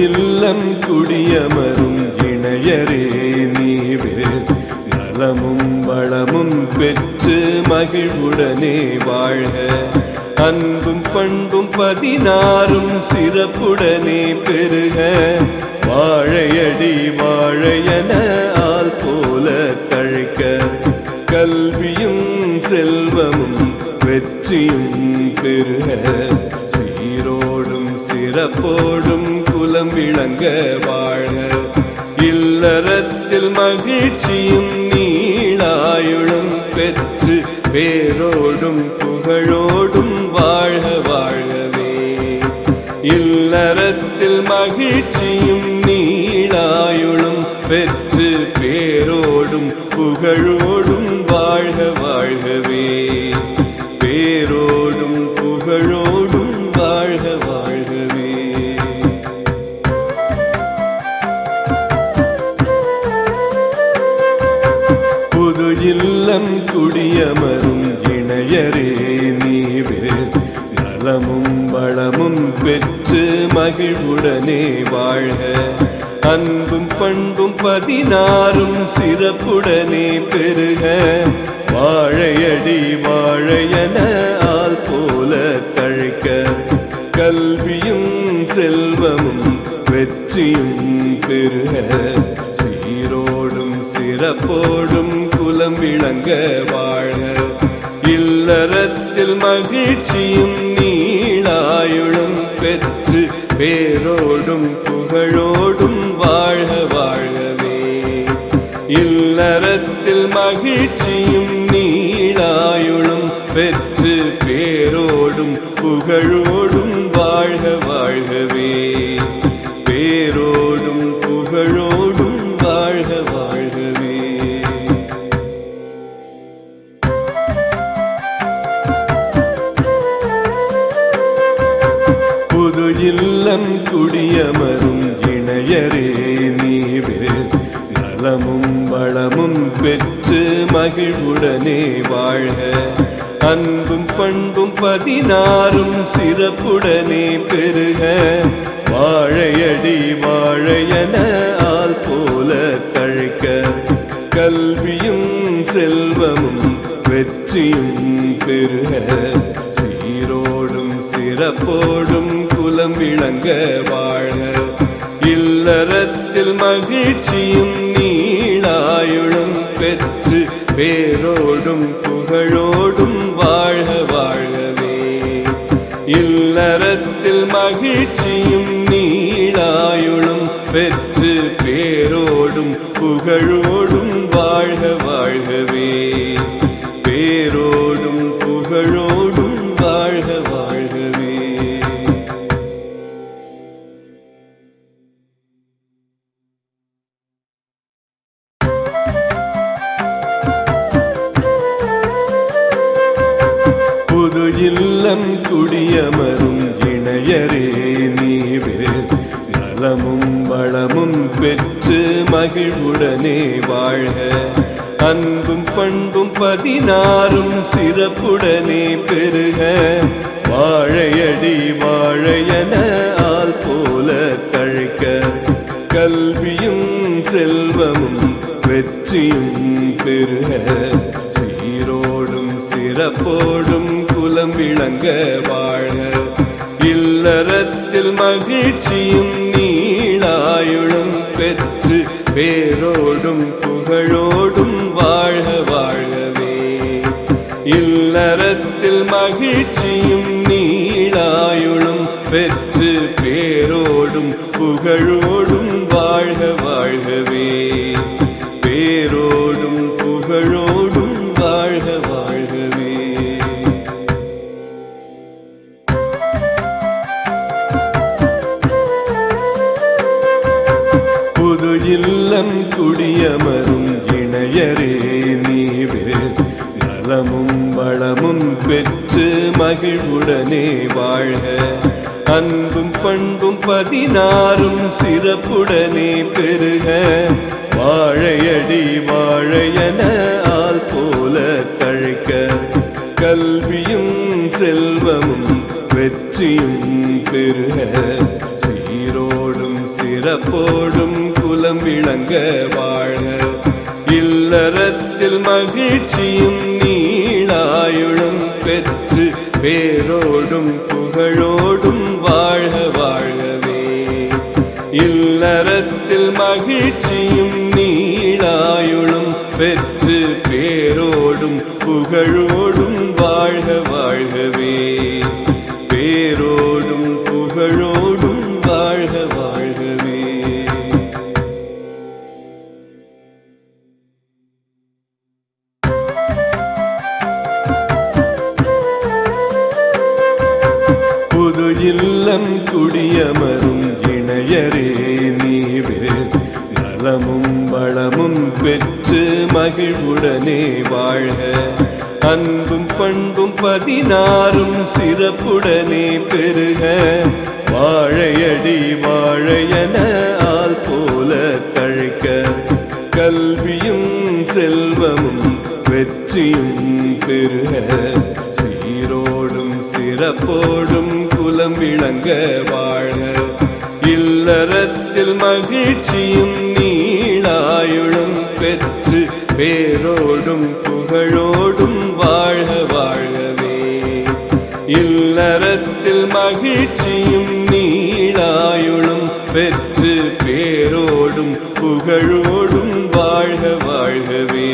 இல்லம் குடியமரும் இணையரே நீவே. நலமும் வளமும் பெற்று மகிழ்வுடனே வாழ்க. அன்பும் பண்பும் பதினாறும் சிறப்புடனே பெருக. வாழையடி வாழையன ஆள் போல தழைக்க. கல்வியும் செல்வமும் வெற்றியும் பெருக. சீரோடும் சிறப்போடும் குலம் வாழ. இல்லறத்தில் மகிழ்ச்சியும் நீளாயுளும் பெற்று பேரோடும் புகழோடும் வாழ வாழவே. இல்லறத்தில் மகிழ்ச்சியும் நீளாயுளும் பெற்று பேரோடும் புகழோடும் வாழ வாழ்கவே பேரோடும் புகழோடும் வாழ்க குடியமரும் இணையரே நீவே. நலமும் வளமும் பெற்று மகிழ்வுடனே வாழ்க அன்பும் பண்பும் பதினாறும் சிறப்புடனே பெருக. வாழையடி வாழையன ஆள் போல தழைக்க. கல்வியும் செல்வமும் வெற்றியும் பெருக. சீரோடும் சிறப்போடும் குலம் விளங்க வாழ. இல்லறத்தில் மகிழ்ச்சியும் நீளாயுளும் பெற்று பேரோடும் புகழோடும் வாழ்க வாழவே. இல்லறத்தில் மகிழ்ச்சியும் நீளாயுளும் பெற்று பேரோடும் புகழோடும் தொழில்லம் குடியமரும் இணையரே நீவே. நலமும் வளமும் பெற்று மகிழ்வுடனே வாழ்க அன்பும் பண்பும் பதினாறும் சிறப்புடனே பெருக. வாழையடி வாழையன ஆள் போல தழைக்க. கல்வியும் செல்வமும் வெற்றியும் பெருக. சீரோடும் சிறப்போடும் குலம் விளங்க வாழ. இல்லறத்தில் மகிழ்ச்சியும் நீளாயுளும் பெற்று பேரோடும் புகழோடும் வாழ்க வாழவே. இல்லறத்தில் மகிழ்ச்சியும் நீளாயுளும் பெற்று பேரோடும் புகழோடும் வாழ்க வாழ்கவே இணையரே நீவே நலமும் வளமும் பெற்று மகிழ்வுடனே வாழ்க. அன்பும் பண்பும் பதினாறும் சிறப்புடனே பெருக. வாழையடி வாழையன ஆள் போல தழைக்க. கல்வியும் செல்வமும் வெற்றியும் பெருக. சீரோடும் சிறப்போடும் குலம் விளங்க வாழ இல்லறத்தில் மகிழ்ச்சியும் நீளாயுளும் பெற்று பேரோடும் புகழோடும் வாழ்க வாழ்கவே இல்லறத்தில் மகிழ்ச்சியும் நீளாயுளும் பெற்று பேரோடும் புகழோடும் வாழ்க வாழ்கவே இல்லம் குடியமரும் இணையரே நீவே. நலமும் வளமும் பெற்று மகிழ்வுடனே வாழ்க. அன்பும் பண்பும் பதினாறும் சிறப்புடனே பெருக. வாழையடி வாழையன ஆள் போல தழைக்க. கல்வியும் செல்வமும் வெற்றியும் பெருக. சீரோடும் சிறப்போடும் குலம் விளங்க வாழ. இல்லறத்தில் மகிழ்ச்சியும் நீளாயுளும் பெற்று பேரோடும் புகழோடும் வாழ வாழவே. இல்லறத்தில் மகிழ்ச்சியும் நீளாயுளும் பெற்று பேரோடும் புகழோடும் வாழ்க வாழ்கவே நீவே நலமும் வளமும் பெற்று மகிழ்வுடனே வாழ்க அன்பும் பண்பும் பதினாறும் சிறப்புடனே பெருக. வாழையடி வாழையன ஆள் போல தழைக்க. கல்வியும் செல்வமும் வெற்றியும் பெருக. சீரோடும் சிறப்போடும் குலம் விளங்க வாழ்க இல்லறத்தில் மகிழ்ச்சியும் நீளாயுளும் பெற்று பேரோடும் புகழோடும் வாழ்க வாழ்கவே இல்லறத்தில் மகிழ்ச்சியும் நீளாயுளும் பெற்று பேரோடும் புகழோடும் வாழ்க வாழ்கவே